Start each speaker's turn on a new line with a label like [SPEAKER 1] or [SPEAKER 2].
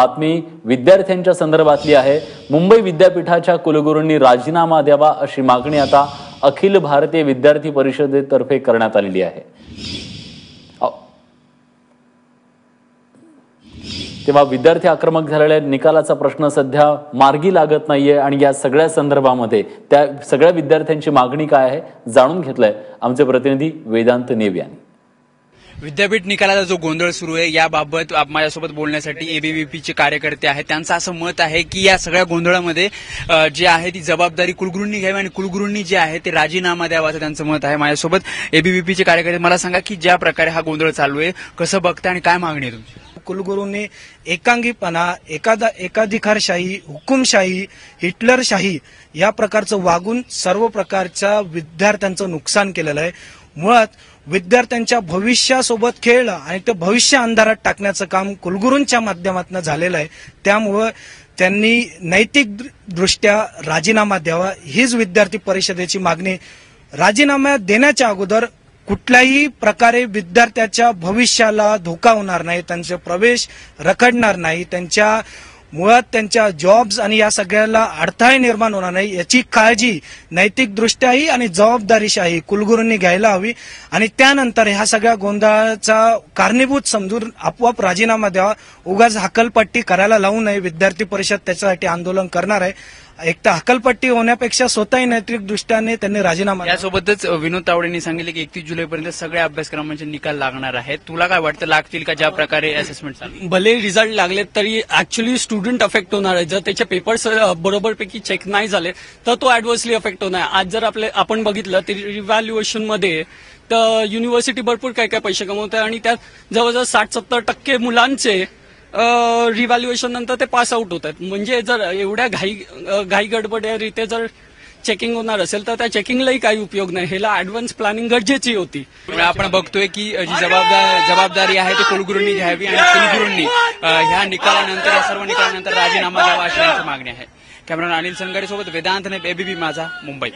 [SPEAKER 1] बातमी विद्यार्थ्यांच्या संदर्भातली आहे. मुंबई विद्यापीठाच्या कुलगुरूंनी राजीनामा द्यावा अशी मागणी आता अखिल भारतीय विद्यार्थी परिषदेतर्फे करण्यात आलेली आहे. तेव्हा विद्यार्थी आक्रमक झालेल्या निकालाचा प्रश्न सध्या मार्गी लागत नाहीये आणि या सगळ्या संदर्भामध्ये त्या सगळ्या विद्यार्थ्यांची मागणी काय आहे जाणून घेतलंय आमचे प्रतिनिधी वेदांत नेव यांनी
[SPEAKER 2] विद्यापीठ निकालाचा जो गोंधळ सुरू आहे याबाबत माझ्यासोबत बोलण्यासाठी एबीव्हीपीचे कार्यकर्ते आहेत. त्यांचं असं मत आहे की या सगळ्या गोंधळामध्ये जी जे आहे ती जबाबदारी कुलगुरूंनी घ्यावी आणि कुलगुरूंनी जे आहे ते राजीनामा द्यावा असं त्यांचं मत आहे माझ्यासोबत. एबीव्हीपीचे कार्यकर्ते मला सांगा की ज्या प्रकारे हा गोंधळ चालू आहे कसं बघता आणि काय मागणी आहे तुमची?
[SPEAKER 3] कुलगुरूंनी एकांगीपणा एकादा एकाधिकारशाही हुकुमशाही हिटलरशाही या प्रकारचं वागून सर्व प्रकारच्या विद्यार्थ्यांचं नुकसान केलेलं आहे. मुळात विद्यार्थ्यांच्या भविष्यासोबत खेळलं आणि ते भविष्य अंधारात टाकण्याचं काम कुलगुरूंच्या माध्यमातून झालेलं आहे. त्यामुळं त्यांनी नैतिक दृष्ट्या राजीनामा द्यावा. हीच विद्यार्थी परिषदेची मागणी. राजीनामा देण्याच्या अगोदर कुठल्याही प्रकारे विद्यार्थ्याच्या भविष्याला धोका होणार नाही त्यांचे प्रवेश रखडणार नाही त्यांच्या मुळात त्यांच्या जॉब्स आणि या सगळ्याला अडथळे निर्माण होणार नाही याची काळजी नैतिकदृष्ट्याही आणि जबाबदारीशाही कुलगुरूंनी घ्यायला हवी. आणि त्यानंतर ह्या सगळ्या गोंधळाचा कारणीभूत समजून आपोआप राजीनामा द्यावा. उगाच हकलपट्टी करायला लावू नये. विद्यार्थी परिषद त्याच्यासाठी आंदोलन करणार आहे. एक तर हकलपट्टी होण्यापेक्षा स्वतःही नैतिक दृष्ट्याने त्यांनी राजीनामा.
[SPEAKER 2] यासोबतच विनोद तावडेंनी सांगितले की एकतीस जुलैपर्यंत सगळ्या अभ्यासक्रमांचे निकाल लागणार आहेत तुला काय वाटतं लागतील का ज्या प्रकारे असेसमेंट
[SPEAKER 4] भले रिझल्ट लागले तरी ऍक्च्युली स्टुडंट अफेक्ट होणार आहे जर त्याचे पेपर्स बरोबरपैकी चेक नाही झाले तर तो ऍडव्हर्सली अफेक्ट होणार आहे. आज जर आपले आपण बघितलं तर रिव्हॅल्युएशनमध्ये तर युनिव्हर्सिटी भरपूर काय काय पैसे कमवत आहे आणि त्यात जवळजवळ साठ सत्तर टक्के मुलांचे रिव्हॅल्युएशन नंतर ते पास आउट होत आहेत म्हणजे जर एवढ्या घाई घाई गडबडरीते जर चेकिंग होणार असेल तर त्या चेकिंगलाही काही उपयोग नाही. ह्याला ऍडव्हान्स प्लॅनिंग गरजेची होती.
[SPEAKER 2] त्यामुळे आपण बघतोय की जी जबाबदार जबाबदारी आहे ती कुलगुरूंनी घ्यावी आणि कुलगुरूंनी ह्या निकालानंतर या सर्व निकालानंतर राजीनामा द्यावा अशी मागणी आहे. कॅमेरा अनिल सोबत वेदांत ने एबीपी माझा मुंबई.